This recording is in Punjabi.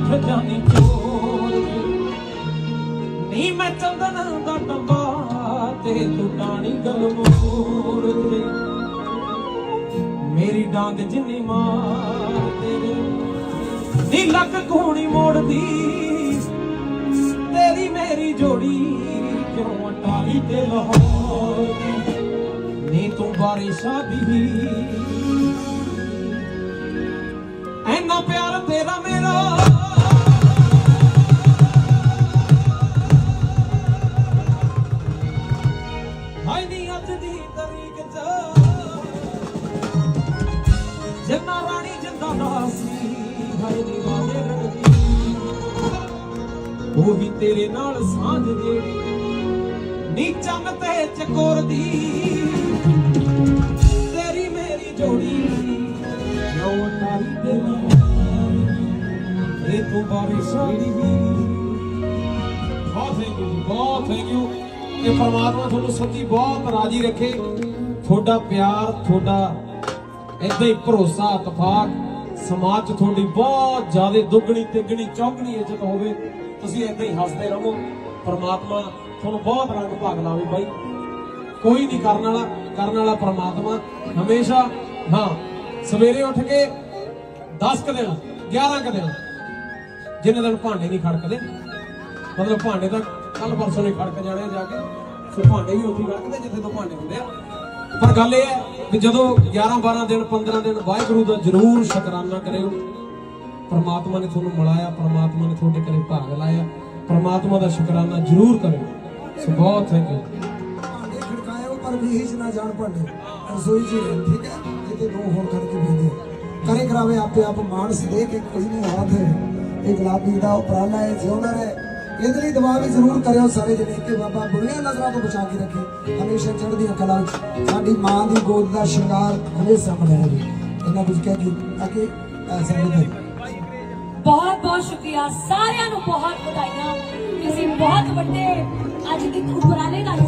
ਲੱਖ ਜਾਨੀ ਚੋਰ ਨੀ ਮੈਂ ਚੰਦਨ ਦਾ ਟੰਬਾ ਤੇ ਤੂੰ ਟਾਣੀ ਗਲਮੋਰ ਤੇ। ਮੇਰੀ ਡਾਂਗ ਜਿੰਨੀ ਮਾਰ ਤੇਰੇ ਨੀ ਲੱਕ ਕੋਣੀ ਮੋੜਦੀ। ਤੇਰੀ ਮੇਰੀ ਜੋੜੀ ਕਿਉਂ ਅਟਾਰੀ ਤੇ ਲਾਹੌਰ ਦੀ? ਨੀ ਤੂੰ ਬਾਰਿਸ਼ਾਂ ਦੀ ਐਨਾ ਪਿਆਰ ਤੇਰਾ ਅੱਜ ਦੀ ਤਰੀਕ ਚ। ਜਿੰਨਾ ਰਾਣੀ ਜਿੰਦਾ ਨਾ ਸੀ ਹਾਏ ਨੀ ਵਾਦੇ ਰੰਗਦੀ ਤੇਰੇ ਨਾਲ ਸਾਂਝ ਜਿਹੜੀ ਨੀ ਚੰਨ ਤੇ ਚਕੋਰ ਦੀ। ਤੇਰੀ ਮੇਰੀ ਜੋੜੀ ਜੋ ਤਾਰੀ ਤੇ ਇਹ ਤੂੰ ਬਾਰਿਸ਼ਾਂ ਦੀ ਬਹੁਤ ਥੈਂਕ ਯੂ ਬਹੁਤ ਥੈਂਕ ਯੂ ਕਿ ਪਰਮਾਤਮਾ ਤੁਹਾਨੂੰ ਸੱਚੀ ਬਹੁਤ ਰਾਜੀ ਰੱਖੇ। ਤੁਹਾਡਾ ਪਿਆਰ, ਤੁਹਾਡਾ ਏਦਾਂ ਹੀ ਭਰੋਸਾ, ਇਤਫਾਕ, ਸਮਾਜ 'ਚ ਤੁਹਾਡੀ ਬਹੁਤ ਜ਼ਿਆਦਾ ਦੁੱਗਣੀ, ਤਿੱਗਣੀ, ਚੌਗਣੀ ਇੱਜ਼ਤ ਹੋਵੇ, ਤੁਸੀਂ ਏਦਾਂ ਹੀ ਹੱਸਦੇ ਰਹੋ। ਪਰਮਾਤਮਾ ਤੁਹਾਨੂੰ ਬਹੁਤ ਰੰਗ ਭਾਗ ਲਾਵੇ ਬਾਈ। ਕੋਈ ਨਹੀਂ ਕਰਨ ਵਾਲਾ ਕਰਨ ਵਾਲਾ ਪਰਮਾਤਮਾ। ਹਮੇਸ਼ਾ, ਹਾਂ, ਸਵੇਰੇ ਉੱਠ ਕੇ 10 ਕ ਦਿਨ 11 ਕ ਦਿਨ, ਜਿੰਨੇ ਦਿਨ ਭਾਂਡੇ ਨਹੀਂ ਖੜਕਦੇ, ਮਤਲਬ ਭਾਂਡੇ ਤਾਂ ਕੱਲ ਪਰਸੋਂ ਨਹੀਂ ਖੜਕ ਜਾਣੇ ਜਾ ਕੇ। ਸੋ ਭਾਂਡੇ ਵੀ ਉੱਥੇ ਖੜਕਦੇ ਜਿੱਥੇ ਤੋਂ ਭਾਂਡੇ ਹੁੰਦੇ ਆ। ਪਰ ਗੱਲ ਇਹ ਹੈ ਕਿ ਜਦੋਂ 11 12 ਦਿਨ 15 ਦਿਨ ਵਾਹਿਗੁਰੂ ਦਾ ਜ਼ਰੂਰ ਸ਼ੁਕਰਾਨਾ ਕਰਿਓ ਪ੍ਰਮਾਤਮਾ ਨੇ ਤੁਹਾਨੂੰ ਮਿਲਾਇਆ, ਪ੍ਰਮਾਤਮਾ ਨੇ ਤੁਹਾਡੇ ਘਰੇ ਭਾਗ ਲਾਇਆ। ਪ੍ਰਮਾਤਮਾ ਦਾ ਸ਼ੁਕਰਾਨਾ ਜ਼ਰੂਰ ਕਰਿਓ ਸੋ ਬਹੁਤ ਥੈਂਕ ਯੂ ਭਾਂਡੇ ਖੜਕਾਇਓ, ਪਰ ਵੀ ਹਿੱਚ ਨਾ ਜਾਣ ਭਾਂਡੇ। ਰਸੋਈ ਚ ਠੀਕ ਹੈ? ਕਿਤੇ ਦੋ ਹੋਰ ਖੜ ਬੈਠੇ ਕਰੇ ਕਰਾਵੇ ਆਪੇ ਆਪ ਮਾਨਸ ਦੇ ਕੇ ਕੋਈ ਨਹੀਂ ਹਾਥ ਇਹ ਗੁਲਾਬੀ ਦਾ ਉਪਰਾਲਾ ਹੈ, ਜਿਉਂਦਾ ਰਹੇ। ਇਹਦੇ ਲਈ ਦੁਆ ਵੀ ਜ਼ਰੂਰ ਕਰਿਓ ਸਾਰੇ ਜਣੇ ਕਿ ਬਾਬਾ ਬੁਰੀਆਂ ਨਜ਼ਰਾਂ ਤੋਂ ਬਚਾ ਕੇ ਰੱਖੇ। ਹਮੇਸ਼ਾ ਚੜ੍ਹਦੀਆਂ ਕਲਾ ਵਿੱਚ ਸਾਡੀ ਮਾਂ ਦੀ ਗੋਦ ਦਾ ਸ਼ਿੰਗਾਰ ਹਮੇਸ਼ਾ ਬਣਿਆ ਰਹੇ ਇਹਨਾਂ ਕੁਝ ਕਹਿ ਕੇ ਅੱਗੇ ਸੰਗਤ ਬਹੁਤ ਬਹੁਤ ਸ਼ੁਕਰੀਆ ਸਾਰਿਆਂ ਨੂੰ ਬਹੁਤ ਵਧਾਈਆਂ। ਤੁਸੀਂ ਬਹੁਤ ਵੱਡੇ, ਅੱਜ ਇੱਕ ਉਪਰਾਲੇ ਨਾਲ